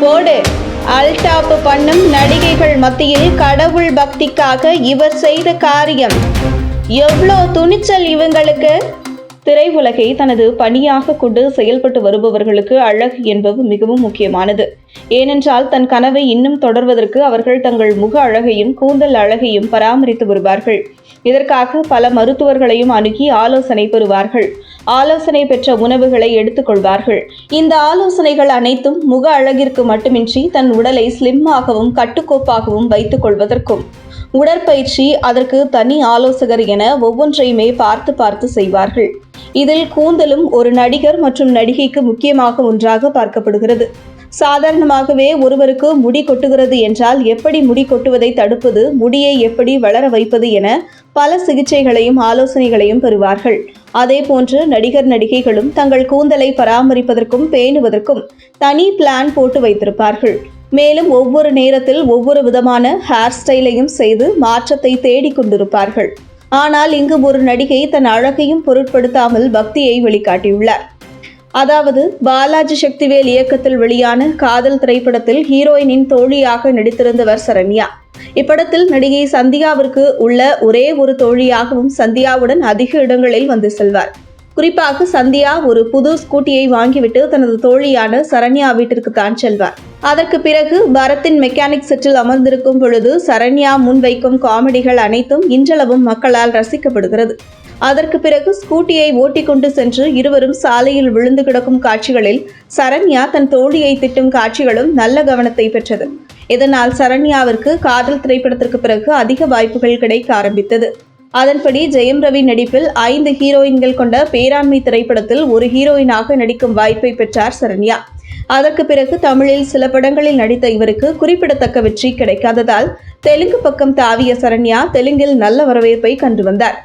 போடு. அல்டாப் பண்ணும் நடிகைகள் மத்தியில் கடவுள் பக்திக்காக இவர் செய்த காரியம். எவ்வளோ துணிச்சல் இவங்களுக்கு. திரையுலகை தனது பணியாக கொண்டு செயல்பட்டு வருபவர்களுக்கு அழகு என்பது மிகவும் முக்கியமானது. ஏனென்றால் தன் கனவை இன்னும் தொடர்வதற்கு அவர்கள் தங்கள் முக அழகையும் கூந்தல் அழகையும் பராமரித்து வருவார்கள். இதற்காக பல மருத்துவர்களையும் அணுகி ஆலோசனை பெறுவார்கள். ஆலோசனை பெற்ற உணவுகளை எடுத்துக்கொள்வார்கள் இந்த ஆலோசனைகள் அனைத்தும் முக அழகிற்கு மட்டுமின்றி தன் உடலை ஸ்லிம்மாகவும் கட்டுக்கோப்பாகவும் வைத்துக் கொள்வதற்கும். உடற்பயிற்சி அதற்கு தனி ஆலோசகர் என ஒவ்வொன்றையுமே பார்த்து பார்த்து செய்வார்கள். இதில் கூந்தலும் ஒரு நடிகர் மற்றும் நடிகைக்கு முக்கியமாக ஒன்றாக பார்க்கப்படுகிறது. சாதாரணமாகவே ஒருவருக்கு முடி கொட்டுகிறது என்றால் எப்படி முடி கொட்டுவதை தடுப்பது முடியை எப்படி வளர வைப்பது என பல சிகிச்சைகளையும் ஆலோசனைகளையும் பெறுவார்கள். அதே போன்று நடிகர் நடிகைகளும் தங்கள் கூந்தலை பராமரிப்பதற்கும் பேணுவதற்கும் தனி பிளான் போட்டு வைத்திருப்பார்கள். மேலும் ஒவ்வொரு நேரத்தில் ஒவ்வொரு விதமான ஹேர் ஸ்டைலையும் செய்து மாற்றத்தை தேடிக் கொண்டிருப்பார்கள். ஆனால் இங்கு ஒரு நடிகை தன் அழகையும் பொருட்படுத்தாமல் பக்தியை வெளிக்காட்டியுள்ளார். அதாவது பாலாஜி சக்திவேல் இயக்கத்தில் வெளியான காதல் திரைப்படத்தில் ஹீரோயினின் தோழியாக நடித்திருந்தவர் சரண்யா. இப்படத்தில் நடிகை சந்தியாவிற்கு உள்ள ஒரே ஒரு தோழியாகவும் சந்தியாவுடன் அதிக இடங்களில் வந்து செல்வார். குறிப்பாக சந்தியா ஒரு புது ஸ்கூட்டியை வாங்கிவிட்டு தனது தோழியான சரண்யா வீட்டிற்கு தான் செல்வார். அதற்கு பிறகு பரத்தின் மெக்கானிக் செட்டில் அமர்ந்திருக்கும் பொழுது சரண்யா முன்வைக்கும் காமெடிகள் அனைத்தும் இன்றளவும் மக்களால் ரசிக்கப்படுகிறது. அதற்கு பிறகு ஸ்கூட்டியை ஓட்டிக்கொண்டு சென்று இருவரும் சாலையில் விழுந்து கிடக்கும் காட்சிகளில் சரண்யா தன் தோழியை திட்டும் காட்சிகளும் நல்ல கவனத்தை பெற்றது. இதனால் சரண்யாவிற்கு காதல் திரைப்படத்திற்கு பிறகு அதிக வாய்ப்புகள் கிடைக்க ஆரம்பித்தது. அதன்படி ஜெயம் ரவி நடிப்பில் ஐந்து ஹீரோயின்கள் கொண்ட பேராண்மை திரைப்படத்தில் ஒரு ஹீரோயினாக நடிக்கும் வாய்ப்பை பெற்றார் சரண்யா. அதற்கு பிறகு தமிழில் சில படங்களில் நடித்த இவருக்கு குறிப்பிடத்தக்க வெற்றி கிடைக்காததால் தெலுங்கு பக்கம் தாவிய சரண்யா தெலுங்கில் நல்ல வரவேற்பை கண்டு வந்தார்.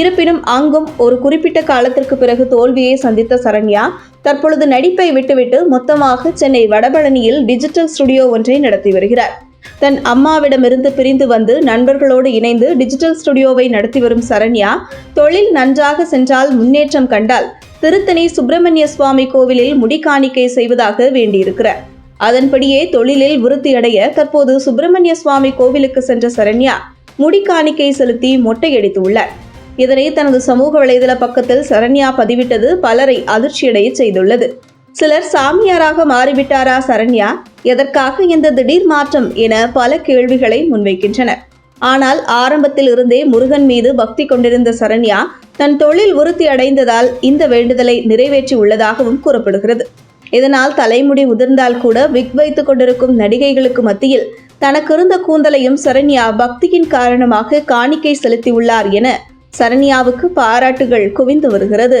இருப்பினும் அங்கும் ஒரு குறிப்பிட்ட காலத்திற்கு பிறகு தோல்வியை சந்தித்த சரண்யா தற்பொழுது நடிப்பை விட்டுவிட்டு மொத்தமாக சென்னை வடபழனியில் டிஜிட்டல் ஸ்டுடியோ ஒன்றை நடத்தி வருகிறார். தன் அம்மாவிடமிருந்து பிரிந்து வந்து நண்பர்களோடு இணைந்து டிஜிட்டல் ஸ்டுடியோவை நடத்தி வரும் சரண்யா தொழில் நன்றாக சென்றால் முன்னேற்றம் கண்டால் திருத்தணி சுப்பிரமணிய சுவாமி கோவிலில் முடிக்காணிக்கை செய்வதாக வேண்டியிருக்கிறார். அதன்படியே தொழிலில் விருத்தியடைய தற்போது சுப்பிரமணிய சுவாமி கோவிலுக்கு சென்ற சரண்யா முடிக்காணிக்கை செலுத்தி மொட்டையடித்துள்ளார். இதனை தனது சமூக வலைதள பக்கத்தில் சரண்யா பதிவிட்டது பலரை அதிர்ச்சியடைய செய்துள்ளது. சிலர் சாமியாராக மாறிவிட்டாரா சரண்யா? எதற்காக இந்த திடீர் மாற்றம் என பல கேள்விகளை முன்வைக்கின்றனர். ஆனால் ஆரம்பத்தில் இருந்தே முருகன் மீது பக்தி கொண்டிருந்த சரண்யா தன் தொழில் உறுதி அடைந்ததால் இந்த வேண்டுதலை நிறைவேற்றி உள்ளதாகவும் கூறப்படுகிறது. இதனால் தலைமுடி உதிர்ந்தால் கூட விக் வைத்துக் கொண்டிருக்கும் நடிகைகளுக்கு மத்தியில் தனக்கிருந்த கூந்தலையும் சரண்யா பக்தியின் காரணமாக காணிக்கை செலுத்தியுள்ளார் என சரண்யாவுக்கு பாராட்டுகள் குவிந்து வருகிறது.